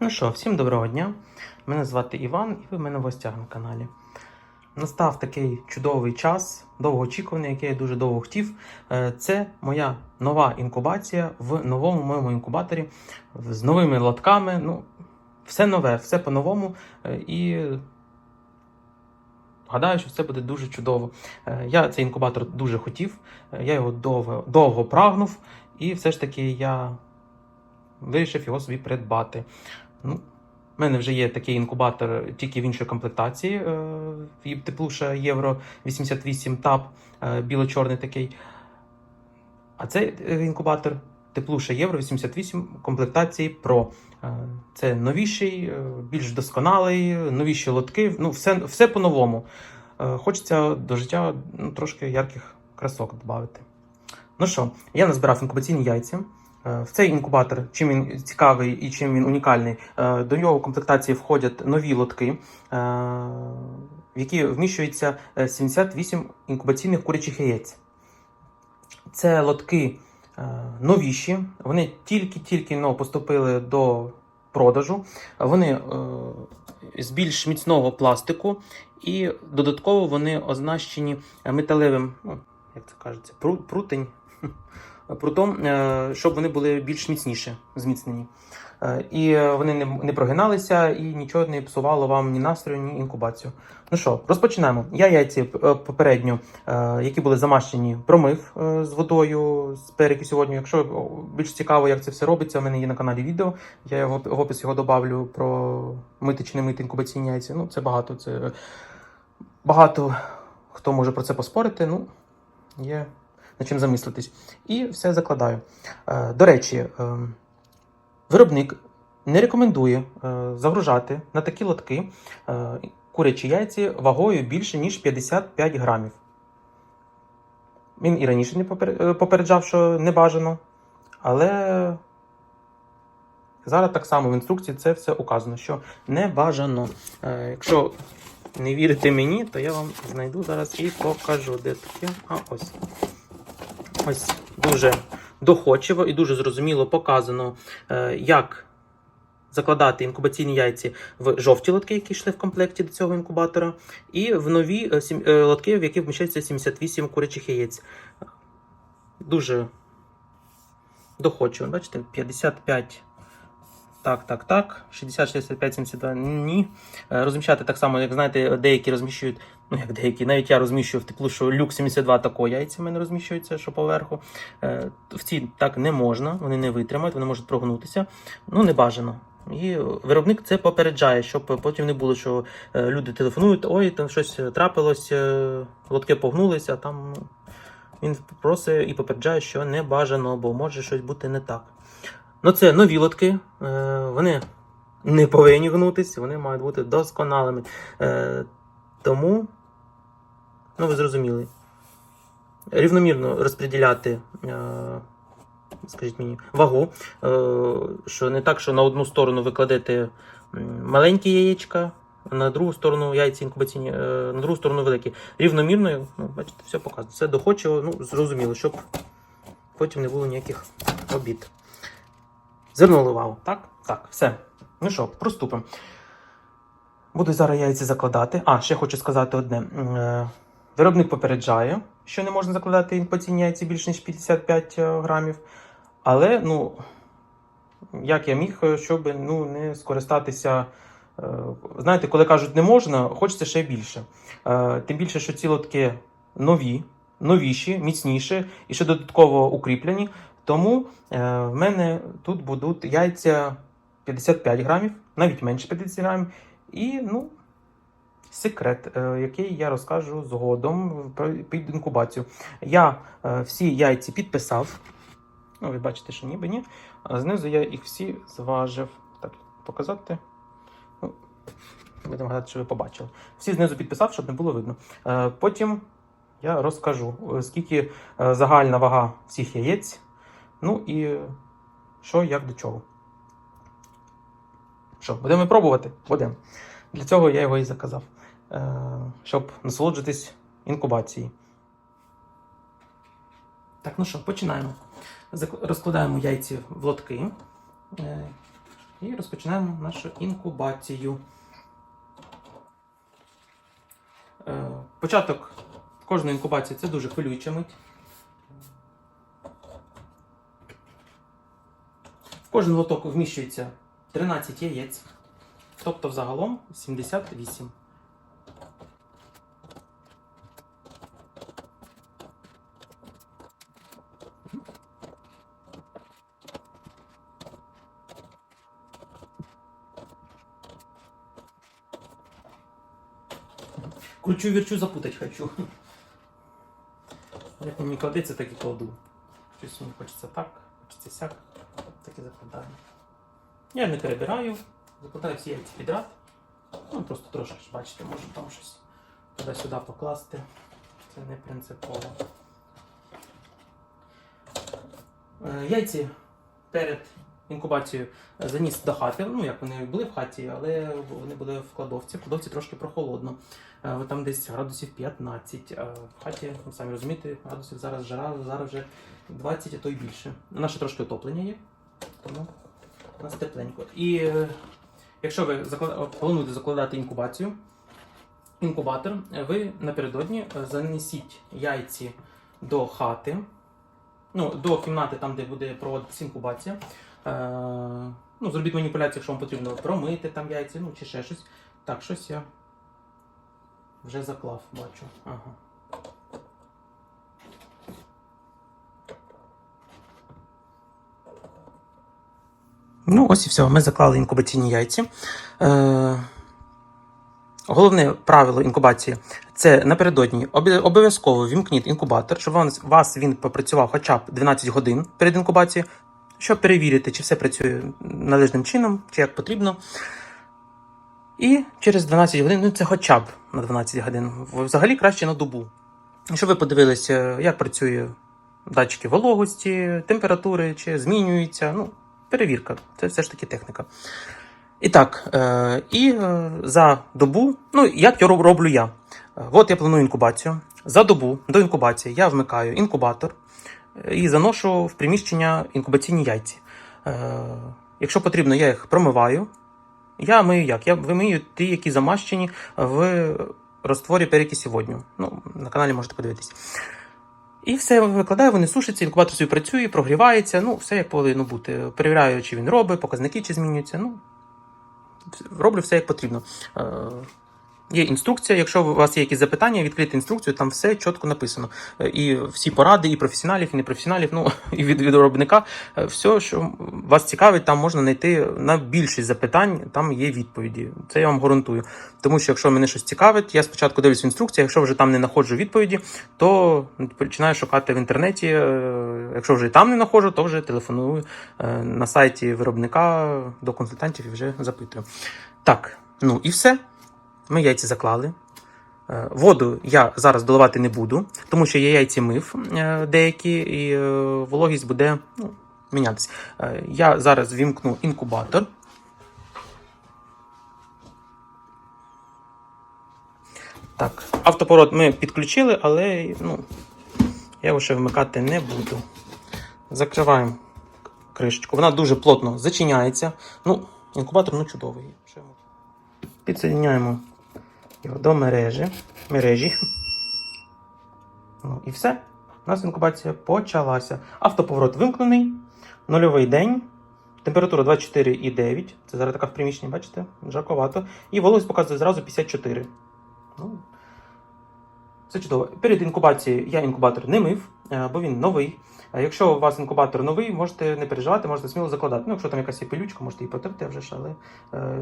Ну що, всім доброго дня. Мене звати Іван, і ви в мене в гостях на каналі. Настав такий чудовий час, довгоочікуваний, який я дуже довго хотів. Е, Це моя нова інкубація в новому моєму інкубаторі з новими лотками. Ну, все нове, все по-новому. Е, І гадаю, що все буде дуже чудово. Е, Я цей інкубатор дуже хотів, я його довго, довго прагнув, і все ж таки я вирішив його собі придбати. Ну, у мене вже є такий інкубатор тільки в іншій комплектації. е, Теплуша Євро 88 ТАП, е, біло-чорний такий. А цей е, інкубатор Теплуша Євро 88 комплектації Pro. Е, Це новіший, е, більш досконалий, новіші лотки. Ну, все, все по-новому. Е, Хочеться до життя ну, трошки ярких красок додати. Ну що, я назбирав інкубаційні яйця. Е, В цей інкубатор, чим він цікавий і чим він унікальний, е, до нього в комплектації входять нові лотки, е, в які вміщується е, 78 інкубаційних курячих яєць. Це лотки новіші, вони тільки-тільки но поступили до продажу. Вони з більш міцного пластику, і додатково вони оснащені металевим, ну, як це кажеться, прутень прутом, е, щоб вони були більш міцніші, зміцнені. Е, І вони не, не прогиналися і нічого не псувало вам ні настрою, ні інкубацію. Ну що, розпочинаємо. Я яйці е, попередньо, які були замащені, промив з водою з перекисю сьогодні. Якщо більш цікаво, як це все робиться, у мене є на каналі відео. Я його в опис його добавлю про мити чи не мити інкубаційні яйця. Ну, це багато. Це багато хто може про це поспорити. Ну, є над чим замислитись. І все закладаю. Е, До речі, е, виробник не рекомендує е, загружати на такі лотки курячі яйці вагою більше, ніж 55 грамів. Він і раніше не попереджав, що не бажано, але зараз так само в інструкції це все указано, що не бажано. Якщо не вірите мені, то я вам знайду зараз і покажу, де таке. А ось. Ось дуже доходчиво і дуже зрозуміло показано, е, як закладати інкубаційні яйці в жовті лотки, які йшли в комплекті до цього інкубатора, і в нові е, е, лотки, в які вміщається 78 курячих яєць. Дуже доходчиво. Бачите, 55. Так, так, так. 60, 65, 72. Ні. Е, Розміщати так само, як знаєте, деякі розміщують, ну як деякі, навіть я розміщую в теплу, що люк 72 такого яйця в мене розміщується, що поверху. Е, В ці так не можна, вони не витримають, вони можуть прогнутися. Ну, не бажано. І виробник це попереджає, щоб потім не було, що е, люди телефонують, ой, там щось трапилось, лотки погнулися, там ну, він просить і попереджає, що не бажано, бо може щось бути не так. Ну, це нові лотки, е, вони не повинні гнутися, вони мають бути досконалими. Е, тому, ну ви зрозуміли, рівномірно розподіляти, е, скажіть мені, вагу, що не так, що на одну сторону ви кладете маленькі яєчка, а на другу сторону яйці інкубаційні, на другу сторону великі. Рівномірно, ну, бачите, все показує. Все доходчиво, ну, зрозуміло, щоб потім не було ніяких обід. Звернули увагу, так? Так, все. Ну що, приступимо. Буду зараз яйці закладати. А, ще хочу сказати одне. Е, Виробник попереджає, що не можна закладати інкубаційні яйці більше, ніж 55 е, грамів. Але, ну, як я міг, е, щоб ну, не скористатися. Знаєте, коли кажуть не можна, хочеться ще більше. Тим більше, що ці лотки нові, новіші, міцніші і ще додатково укріплені. Тому е, в мене тут будуть яйця 55 грамів, навіть менше 50 грамів. І ну, секрет, е, який я розкажу згодом під інкубацію. Я е, всі яйці підписав. Ну, ви бачите, що ніби ні. Знизу я їх всі зважив. Так, показати. Ну, будемо гадати, що ви побачили. Всі знизу підписав, щоб не було видно. Потім я розкажу, скільки загальна вага всіх яєць. Ну і що, як до чого. Що, будемо пробувати? Будемо. Для цього я його і заказав. Е, щоб насолоджуватись інкубацією. Так, ну що, починаємо. Розкладаємо яйці в лотки. Е, І розпочинаємо нашу інкубацію. Е, Початок кожної інкубації це дуже хвилююча мить. Кожен лоток вміщується 13 яєць, тобто взагалом 78. Кручу, верчу, запутать хочу. Як мені кладеться, так і кладу. Щось мені хочеться так, хочеться сяк, закладаю. Я не перебираю, закладаю всі яйця підряд. Ну, просто трошки бачите, можу там щось туди-сюди покласти. Це не принципово. Е, Яйці перед інкубацією заніс до хати. Ну, як вони були в хаті, але вони були в кладовці. В кладовці трошки прохолодно. Е, Там десь градусів 15. а В хаті, самі розумієте, градусів зараз жара, зараз вже 20, а то й більше. Наше трошки отоплення є, тому у нас тепленько. І е, якщо ви плануєте закладати інкубацію, інкубатор, е, ви напередодні е, занесіть яйці до хати, ну, до кімнати, там, де буде проводитися інкубація. Ну, зробіть маніпуляцію, якщо вам потрібно промити там яйця, ну чи ще щось. Так, щось я вже заклав, бачу. Ага. Ну, ось і все. Ми заклали інкубаційні яйці. Е, головне правило інкубації це напередодні обов'язково вімкніть інкубатор, щоб вас, вас він попрацював хоча б 12 годин перед інкубацією, щоб перевірити, чи все працює належним чином, чи як потрібно. І через 12 годин, ну це хоча б на 12 годин, взагалі краще на добу. Щоб ви подивилися, як працює датчики вологості, температури, чи змінюються. Ну, перевірка, це все ж таки техніка. І так, е, і е, за добу, ну як я роблю я? Е, От я планую інкубацію. За добу до інкубації я вмикаю інкубатор і заношу в приміщення інкубаційні яйці. Якщо потрібно, я їх промиваю. Я мию як? Я вимию ті, які замащені в розтворі перекисі водню. Ну, на каналі можете подивитись. І все викладаю, вони сушаться, інкубатор собі працює, прогрівається. Ну, все як повинно бути. Перевіряю, чи він робить, показники чи змінюються. Ну, роблю все як потрібно. Є інструкція. Якщо у вас є якісь запитання, відкрити інструкцію, там все чітко написано. Е, І всі поради, і професіоналів, і непрофесіоналів, ну і від, виробника, е, все, що вас цікавить, там можна знайти на більшість запитань, там є відповіді. Це я вам гарантую. Тому що якщо мене щось цікавить, я спочатку дивлюсь в інструкції, якщо вже там не знаходжу відповіді, то починаю шукати в інтернеті. Е, Якщо вже і там не знаходжу, то вже телефоную на сайті виробника до консультантів і вже запитую. Так, ну і все. Ми яйці заклали. Е, Воду я зараз доливати не буду, тому що я яйці мив е, деякі, і е, вологість буде ну, мінятися. Я зараз вімкну інкубатор. Так, автопород ми підключили, але ну, я його ще вмикати не буду. Закриваємо кришечку. Вона дуже плотно зачиняється. Ну, інкубатор ну, чудовий. Підсоединяємо його до мережі. мережі. Ну і все. У нас інкубація почалася. Автоповорот вимкнений, нульовий день, температура 24,9. Це зараз така в приміщенні, бачите? Жарковато. І вологість показує зразу 54. Ну, це чудово. Перед інкубацією я інкубатор не мив, е, бо він новий. Е, Якщо у вас інкубатор новий, можете не переживати, можете сміло закладати. Ну, якщо там якась є пилючка, можете її потерти вже ж, але е,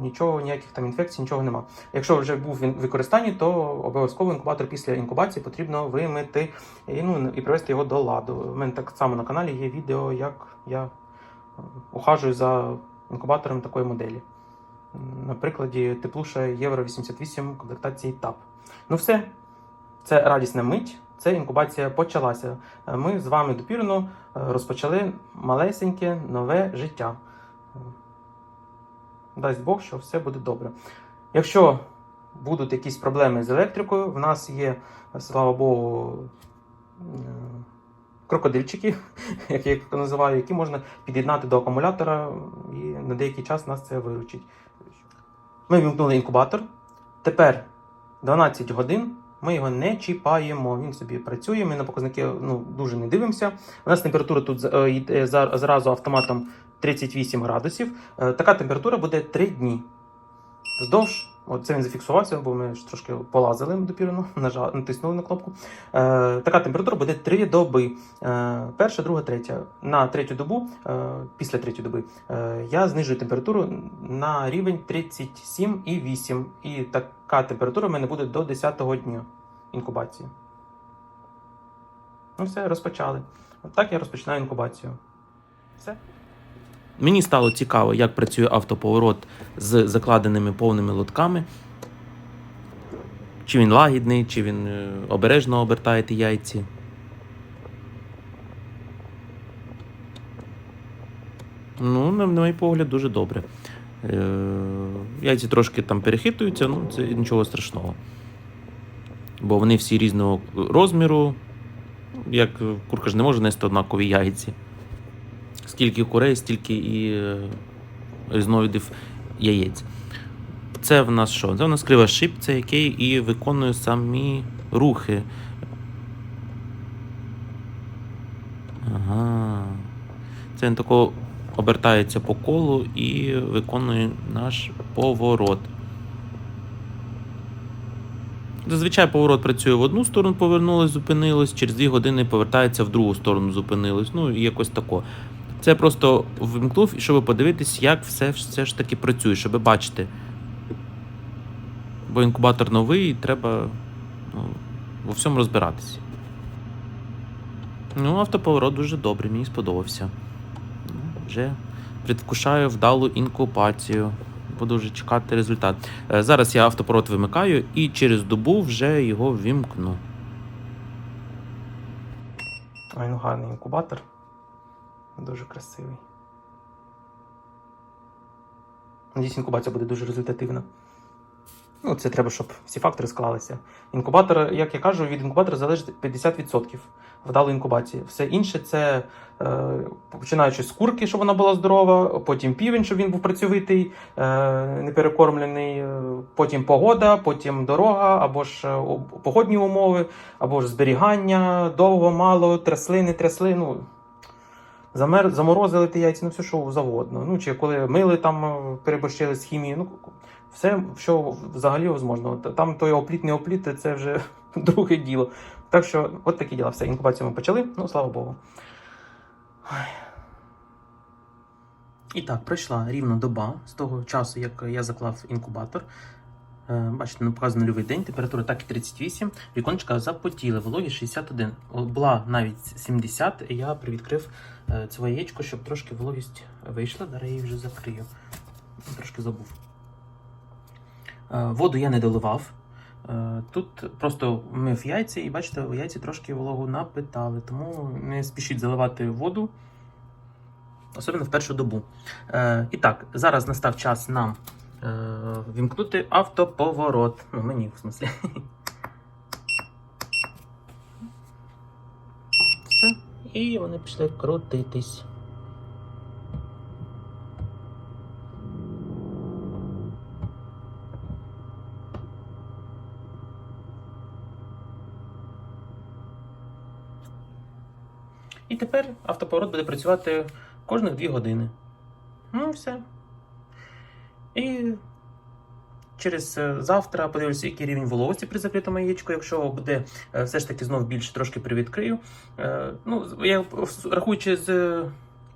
нічого, ніяких там інфекцій, нічого нема. Якщо вже був він в використанні, то обов'язково інкубатор після інкубації потрібно вимити і, ну, і привести його до ладу. У мене так само на каналі є відео, як я е, ухажую за інкубатором такої моделі. На прикладі теплуша Євро 88 комплектації ТАП. Ну все, це радісна мить, це інкубація почалася. Е, Ми з вами допірно е, розпочали малесеньке нове життя. Е, Дасть Бог, що все буде добре. Якщо будуть якісь проблеми з електрикою, в нас є, слава Богу, крокодильчики, як я їх називаю, які можна під'єднати до акумулятора, і на деякий час нас це виручить. Ми вімкнули інкубатор. Тепер 12 годин. Ми його не чіпаємо. Він собі працює. Ми на показники ну, дуже не дивимося. У нас температура тут е, йде зразу автоматом 38 градусів. Е, Така температура буде 3 дні. Вздовж, от це він зафіксувався, бо ми ж трошки полазили допірно, нажа- натиснули на кнопку. Е, така температура буде 3 доби. Е, перша, друга, третя. На третю добу, е, після третьої доби, е, я знижую температуру на рівень 37,8. І така температура в мене буде до 10-го дня інкубації. Ну все, розпочали. Так я розпочинаю інкубацію. Все. Мені стало цікаво, як працює автоповорот з закладеними повними лотками. Чи він лагідний, чи він е, обережно обертає ті яйці. Ну, на, мій погляд, дуже добре. Е, яйці трошки там перехитуються, ну це нічого страшного. Бо вони всі різного розміру. Як е, курка ж не може нести однакові яйці. Скільки курей, стільки і е, різновидів яєць. Це в нас що? Це в нас кривошипця, який і виконує самі рухи. Ага. Це він тако обертається по колу і виконує наш поворот. Зазвичай поворот працює в одну сторону, повернулось, зупинилось, через 2 години повертається в другу сторону, зупинилось. Ну і якось тако. Це просто вимкнув, щоб подивитись, як все, все ж таки працює, щоб бачити. Бо інкубатор новий і треба ну, во всьому розбиратися. Ну, автоповорот дуже добрий, мені сподобався. Вже предвкушаю вдалу інкубацію. Буду вже чекати результат. Е, Зараз я автоповорот вимикаю і через добу вже його вімкну. Ой, ну гарний інкубатор. Дуже красивий. Надіюсь, інкубація буде дуже результативна. Ну, це треба, щоб всі фактори склалися. Інкубатор, як я кажу, від інкубатора залежить 50% вдалої інкубації. Все інше це е, починаючи з курки, щоб вона була здорова, потім півень, щоб він був працьовитий, е, неперекормлений, е, потім погода, потім дорога, або ж е, погодні умови, або ж зберігання, довго, мало, трясли, не трясли. Ну, замер, заморозили ті яйця, ну все що завгодно. Ну, чи коли мили там е, переборщили з хімією, ну все, що взагалі можливо. Там той опліт, не опліт, це вже друге діло. Так що, от такі діла. Все, інкубацію ми почали, ну слава Богу. І так, пройшла рівно доба з того часу, як я заклав інкубатор. Е, Бачите, ну, показано нульовий день, температура так і 38, віконечка запотіли, вологість 61. Була навіть 70, і я привідкрив е, це яєчко, щоб трошки вологість вийшла. Зараз я її вже закрию. Трошки забув. Е, Воду я не доливав. Тут просто мив яйця, і бачите, яйці трошки вологу напитали, тому не спішіть заливати воду, особливо в першу добу. І так, зараз настав час нам вімкнути автоповорот. Ну, мені, в смислі. Все. І вони пішли крутитись. І тепер автоповорот буде працювати кожних 2 години. Ну, все. І через е, завтра подивлюся, який рівень вологості при закритому яєчку. Якщо буде е, все ж таки знов більше, трошки привідкрию. Е, Ну, я рахуючи з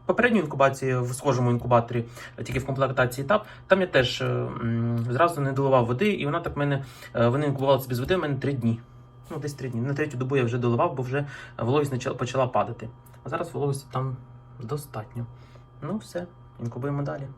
попередньої інкубації в схожому інкубаторі, тільки в комплектації етап, там я теж зразу не доливав води, і вона так в мене вони інкубувалися без води в мене 3 дні. Ну, десь 3 дні. На третю добу я вже доливав, бо вже вологість почала падати. А зараз вологості там достатньо. Ну, все, інкубуємо далі.